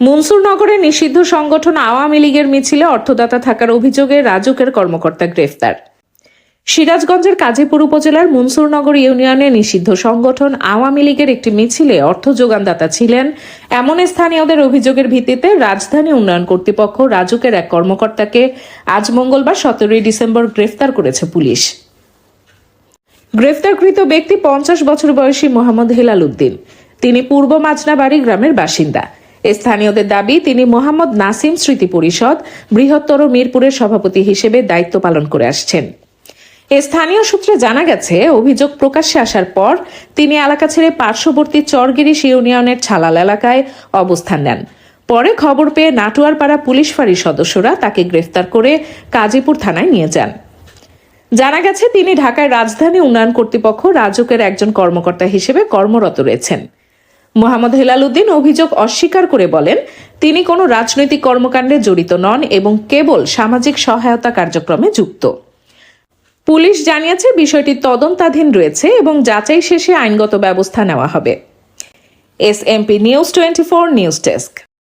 মনসুরনগরে নিষিদ্ধ সংগঠন আওয়ামী লীগের মিছিলে অর্থদাতা থাকার অভিযোগে রাজুকের কর্মকর্তা গ্রেফতার। সিরাজগঞ্জের কাজীপুর উপজেলার মনসুরনগর ইউনিয়নে নিষিদ্ধ সংগঠন আওয়ামী লীগের একটি মিছিলে অর্থ যোগানদাতা ছিলেন। এমন স্থানীয়দের অভিযোগের ভিত্তিতে রাজধানী উন্নয়ন কর্তৃপক্ষ রাজুকের এক কর্মকর্তাকে আজ মঙ্গলবার সতেরোই ডিসেম্বর গ্রেফতার করেছে পুলিশ। গ্রেফতারকৃত ব্যক্তি পঞ্চাশ বছর বয়সী মোহাম্মদ হেলাল উদ্দিন। তিনি পূর্ব মাজনাবাড়ি গ্রামের বাসিন্দা। স্থানীয়দের দাবি, তিনি মোহাম্মদ নাসিম স্মৃতি পরিষদ, বৃহত্তর মিরপুরের সভাপতি হিসেবে দায়িত্ব পালন করে আসছেন। স্থানীয় সূত্রে জানা গেছে, অভিযোগ প্রকাশ্যে আসার পর তিনি এলাকা ছেড়ে পার্শ্ববর্তী চরগিরিশ ইউনিয়নের ছালাল এলাকায় অবস্থান নেন। পরে খবর পেয়ে নাটুয়ারপাড়া পুলিশ ফাঁড়ির সদস্যরা তাকে গ্রেফতার করে কাজীপুর থানায় নিয়ে যান। জানা গেছে, তিনি ঢাকায় রাজধানী উন্নয়ন কর্তৃপক্ষ রাজুকের একজন কর্মকর্তা হিসেবে কর্মরত রয়েছেন। মোহাম্মদ হেলাল উদ্দিন অভিযোগ অস্বীকার করে বলেন, তিনি কোনো রাজনৈতিক কর্মকাণ্ডে জড়িত নন এবং কেবল সামাজিক সহায়তা কার্যক্রমে যুক্ত। পুলিশ জানিয়েছে বিষয়টি তদন্তাধীন রয়েছে এবং যাচাই শেষে আইনগত ব্যবস্থা নেওয়া হবে। S MP news twenty four news desk.